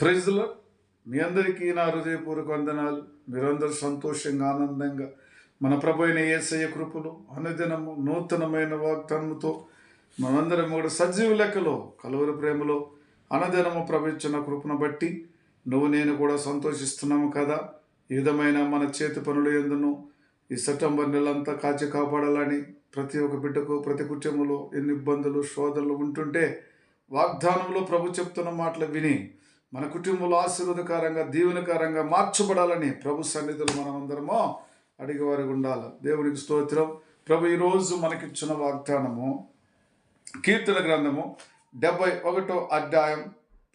ప్రైజ్లో మీ అందరికీ నా హృదయపూర్వక వందనాలు. మీరందరూ సంతోషంగా ఆనందంగా మన ప్రభు అయిన ఏసయ్య కృపలు అనుదినము నూతనమైన వాగ్దానముతో మనందరం కూడా సజీవ లెక్కలో కలువరి ప్రేమలో అనదినము ప్రవహించిన కృపను బట్టి నువ్వు నేను కూడా సంతోషిస్తున్నాము కదా. ఈ విధమైన మన చేతి పనులు ఎందును ఈ సెప్టెంబర్ నెలంతా కాచి కాపాడాలని ప్రతి ఒక్క బిడ్డకు ప్రతి కుటుంబంలో ఎన్ని ఇబ్బందులు శోధనలు ఉంటుంటే వాగ్దానంలో ప్రభు చెప్తున్న మాటలు విని మన కుటుంబంలో ఆశీర్వదకరంగా దీవెనకరంగా మార్చబడాలని ప్రభు సన్నిధులు మనమందరము అడిగేవారు ఉండాలి. దేవునికి స్తోత్రం. ప్రభు ఈరోజు మనకిచ్చిన వాగ్దానము కీర్తన గ్రంథము డెబ్బై ఒకటో అధ్యాయం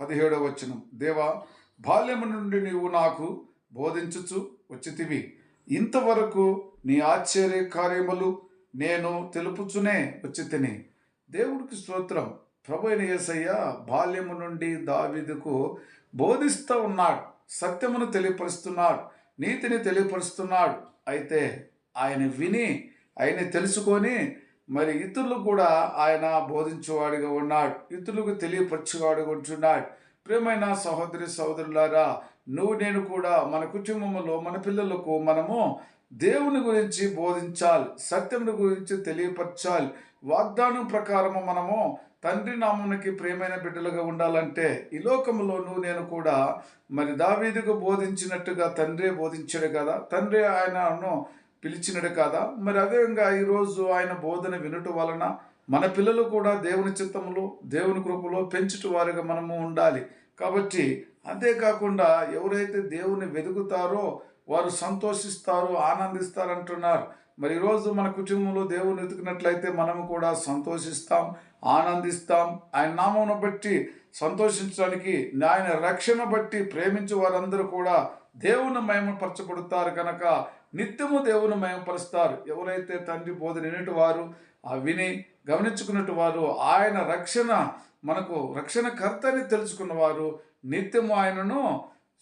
పదిహేడవ వచనం. దేవా బాల్యము నుండి నీవు నాకు బోధించుచు వచ్చితివి. ఇంతవరకు నీ ఆశ్చర్య కార్యములు నేను తెలుపుచునే వచ్చి తిని దేవుడికి స్తోత్రం. ప్రభు అయిన ఏసయ్య బాల్యము నుండి దావిదుకు బోధిస్తూ ఉన్నాడు సత్యమును తెలియపరుస్తున్నాడు నీతిని తెలియపరుస్తున్నాడు. అయితే ఆయన విని ఆయన తెలుసుకొని మరి ఇతరులు కూడా ఆయన బోధించేవాడిగా ఉన్నాడు ఇతరులకు తెలియపరచేవాడిగా ఉంటున్నాడు. ప్రియమైన సహోదరి సహోదరులారా నువ్వు నేను కూడా మన కుటుంబంలో మన పిల్లలకు మనము దేవుని గురించి బోధించాలి సత్యముని గురించి తెలియపరచాలి. వాగ్దానం ప్రకారము మనము తండ్రి నామునికి ప్రియమైన బిడ్డలుగా ఉండాలంటే ఈ లోకంలోనూ నేను కూడా మరి దావీదుకు బోధించినట్టుగా తండ్రే బోధించాడు కదా తండ్రి ఆయనను పిలిచినడు కదా. మరి అదేవిధంగా ఈరోజు ఆయన బోధన వినుట వలన మన పిల్లలు కూడా దేవుని చిత్తములో దేవుని కృపలో పెంచుట వారిగా మనము ఉండాలి. కాబట్టి అంతేకాకుండా ఎవరైతే దేవుని వెతుకుతారో వారు సంతోషిస్తారు ఆనందిస్తారంటున్నారు. మరి ఈరోజు మన కుటుంబంలో దేవుని వెతుకున్నట్లయితే మనము కూడా సంతోషిస్తాం ఆనందిస్తాం. ఆయన నామమును బట్టి సంతోషించడానికి ఆయన రక్షణ బట్టి ప్రేమించే వారందరూ కూడా దేవుని మయమపరచబడతారు కనుక నిత్యము దేవుని మయమపరుస్తారు ఎవరైతే తండ్రి బోధ వినటి వారు ఆ విని గమనించుకున్నట్టు వారు ఆయన రక్షణ మనకు రక్షణకర్తని తెలుసుకున్నవారు నిత్యము ఆయనను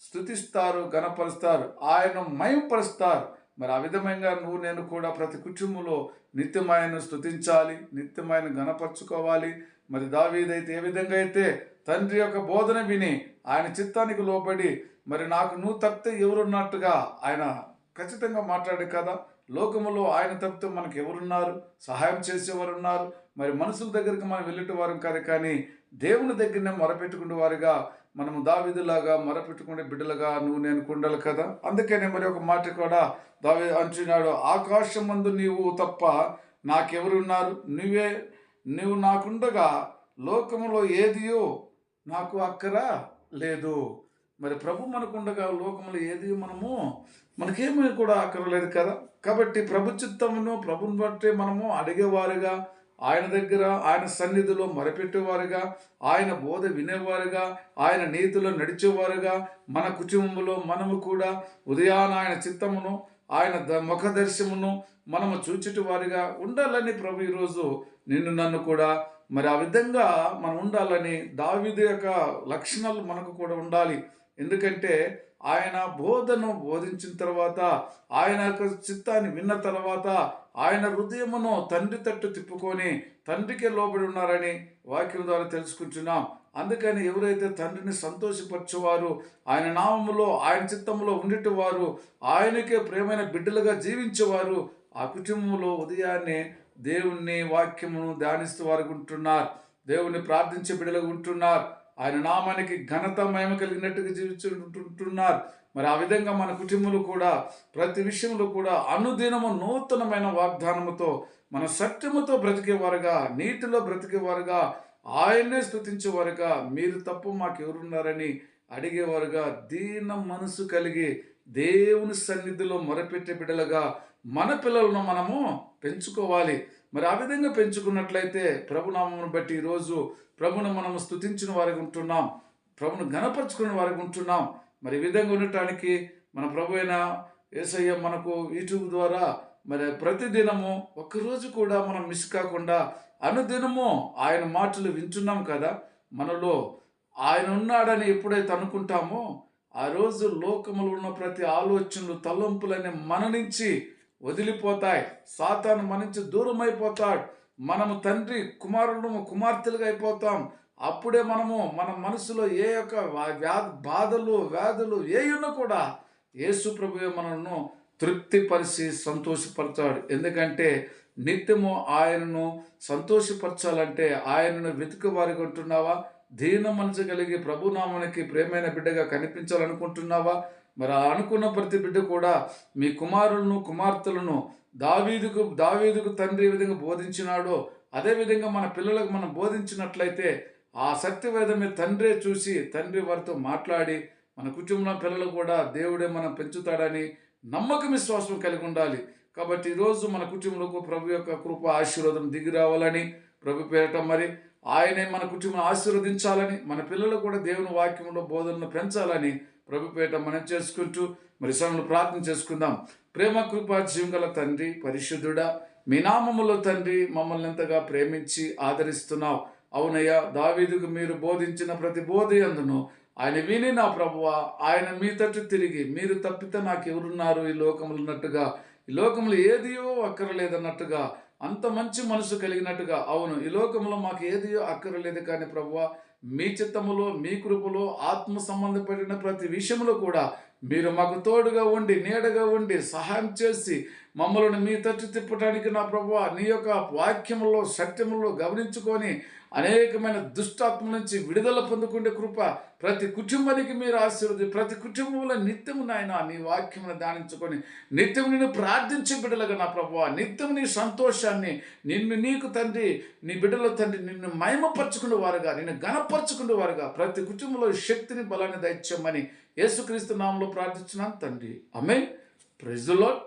స్థుతిస్తారు గణపరుస్తారు ఆయన మయంపరుస్తారు మరి ఆ విధంగా నువ్వు నేను కూడా ప్రతి కుటుంబంలో నిత్యమాయను స్థుతించాలి నిత్యమైన గణపరుచుకోవాలి మరి దావీదైతే ఏ విధంగా అయితే తండ్రి యొక్క బోధన విని ఆయన చిత్తానికి లోబడి మరి నాకు నువ్వు తప్పితే ఎవరున్నట్టుగా ఆయన ఖచ్చితంగా మాట్లాడే కదా. లోకములో ఆయన తప్పితే మనకు ఎవరున్నారు సహాయం చేసేవారు ఉన్నారు మరి మనుషుల దగ్గరికి మనం వెళ్ళేటి వారం కాదు కానీ దేవుని దగ్గరనే మొరపెట్టుకునే వారిగా మనము దావిదులాగా మొరపెట్టుకునే బిడ్డలుగా నువ్వు నేను కుండలు కదా? అందుకనే మరి ఒక మాట కూడా దావి అంటున్నాడు ఆకాశం మందు నీవు తప్ప నాకెవరున్నారు నువ్వే నువ్వు నాకుండగా లోకములో ఏదియో నాకు అక్కరా లేదు. మరి ప్రభు మనకుండగా లోకంలో ఏది మనము మనకేమీ కూడా అక్కర్లేదు కదా? కాబట్టి ప్రభు చిత్తమును ప్రభుని బట్టి మనము అడిగేవారుగా ఆయన దగ్గర ఆయన సన్నిధిలో మరపెట్టేవారుగా ఆయన బోధ వినేవారుగా ఆయన నీతిలో నడిచేవారుగా మన కుటుంబంలో మనము కూడా ఉదయాన ఆయన చిత్తమును ఆయన ద ముఖదర్శమును మనము చూచుటి వారిగా ఉండాలని ప్రభు ఈరోజు నిన్ను నన్ను కూడా మరి ఆ విధంగా మనం ఉండాలని దావిది యొక్క లక్షణాలు మనకు కూడా ఉండాలి. ఎందుకంటే ఆయన బోధను బోధించిన తర్వాత ఆయన యొక్క చిత్తాన్ని విన్న తర్వాత ఆయన హృదయమును తండ్రి తట్టు తిప్పుకొని తండ్రికి లోబడి ఉన్నారని వాక్యం ద్వారా తెలుసుకుంటున్నాం. అందుకని ఎవరైతే తండ్రిని సంతోషపరచువారు ఆయన నామములో ఆయన చిత్తములో ఉండేటివారు ఆయనకే ప్రేమైన బిడ్డలుగా జీవించేవారు ఆ కుటుంబంలో ఉదయాన్నే దేవుణ్ణి వాక్యమును ధ్యానిస్తూ వారు ఉంటున్నారు. దేవుణ్ణి ప్రార్థించే బిడ్డలుగా ఉంటున్నారు. ఆయన నామానికి ఘనత మహిమ కలిగినట్టుగా జీవించుంటున్నారు మరి ఆ విధంగా మన కుటుంబంలో కూడా ప్రతి విషయంలో కూడా అనుదినము నూతనమైన వాగ్దానముతో మన సత్యముతో బ్రతికేవారుగా నీటిలో బ్రతికేవారుగా ఆయన్నే స్థుతించేవారుగా మీరు తప్ప మాకెవరున్నారని అడిగేవారుగా దీన మనసు కలిగి దేవుని సన్నిధిలో మొరపెట్టే బిడ్డలుగా మన పిల్లలను మనము పెంచుకోవాలి. మరి ఆ విధంగా పెంచుకున్నట్లయితే ప్రభునామమును బట్టి ఈరోజు ప్రభును మనము స్థుతించిన వారికి ఉంటున్నాం. ప్రభును గణపరుచుకునే వారికి ఉంటున్నాం. మరి ఈ విధంగా ఉండటానికి మన ప్రభు అయిన ఏసయ్య మనకు యూట్యూబ్ ద్వారా మరి ప్రతిదినము ఒక్కరోజు కూడా మనం మిస్ కాకుండా అనుదినము ఆయన మాటలు వింటున్నాం కదా మనలో ఆయన ఉన్నాడని ఎప్పుడైతే అనుకుంటామో ఆ రోజు లోకములో ఉన్న ప్రతి ఆలోచనలు తలంపులనే మన నుంచి వదిలిపోతాయి. సాతాను మన నుంచి దూరం అయిపోతాడు మనము తండ్రి కుమారుడు కుమార్తెలుగా అయిపోతాం. అప్పుడే మనము మన మనసులో ఏ యొక్క వ్యా బాధలు వ్యాధులు ఏ ఉన్నా కూడా యేసు ప్రభువే మనల్ను తృప్తిపరిచి సంతోషపరచాడు. ఎందుకంటే నిత్యము ఆయనను సంతోషపరచాలంటే ఆయనను వెతుకు వారికి ఉంటున్నావా? దీన మనసు కలిగి ప్రభునామానికి ప్రేమైన బిడ్డగా కనిపించాలనుకుంటున్నావా? మరి అనుకున్న ప్రతి బిడ్డ కూడా మీ కుమారులను కుమార్తెలను దావీదుకు దావీదుకు తండ్రి ఏ విధంగా బోధించినాడో అదేవిధంగా మన పిల్లలకు మనం బోధించినట్లయితే ఆ సత్యవేదమే తండ్రే చూసి తండ్రి వారితో మాట్లాడి మన కుటుంబంలో పిల్లలు కూడా దేవుడే మనం పెంచుతాడని నమ్మకం విశ్వాసం కలిగి ఉండాలి. కాబట్టి ఈరోజు మన కుటుంబంలో ప్రభు యొక్క కృప ఆశీర్వాదం దిగి రావాలని ప్రభు పేరట మరి ఆయనే మన కుటుంబం ఆశీర్వదించాలని మన పిల్లలు కూడా దేవుని వాక్యంలో బోధనను పెంచాలని ప్రభు పేట మనం చేసుకుంటూ మరి సమయంలో ప్రార్థన చేసుకుందాం. ప్రేమ కృప జీవంగల తండ్రి పరిశుద్ధుడా మీ నామములో తండ్రి మమ్మల్ని ఎంతగా ప్రేమించి ఆదరిస్తున్నావు. అవునయ్యా దావీదుకు మీరు బోధించిన ప్రతి బోధ అందును. ఆయన విని నా ప్రభువ ఆయన మీ తట్టు తిరిగి మీరు తప్పితే నాకు ఎవరున్నారు ఈ లోకములు ఉన్నట్టుగా ఈ లోకములు ఏదియో అక్కరలేదన్నట్టుగా. అంత మంచి మనసు కలిగినట్టుగా. అవును ఈ లోకంలో మాకు ఏదియో అక్కరలేదు కానీ ప్రభువ మీ చిత్తములో మీ కృపలో ఆత్మ సంబంధపడిన ప్రతి విషయంలో కూడా మీరు మాకు తోడుగా ఉండి నీడగా ఉండి సహాయం చేసి మమ్మల్ని మీ తట్టు తిప్పడానికి నా ప్రభు నీ యొక్క వాక్యములో సత్యములో గమనించుకొని అనేకమైన దుష్టాత్మ నుంచి విడుదల పొందుకునే కృప ప్రతి కుటుంబానికి మీరు ఆశీర్వది ప్రతి కుటుంబంలో నిత్యము నాయన నీ వాక్యమును ధ్యానించుకొని నిత్యం నిన్ను ప్రార్థించే బిడ్డలుగా నా ప్రభు నిత్యం నీ సంతోషాన్ని నిన్ను నీకు తండ్రి నీ బిడ్డల తండ్రి నిన్ను మయమపరచుకునే వారుగా నిన్ను గణప వారుగా ప్రతి కుటుంబంలో శక్తిని బలాన్ని దయచేయమని యేసుక్రీస్తు నామంలో ప్రార్థించున్నాను తండ్రి. ఆమె ప్రెజులో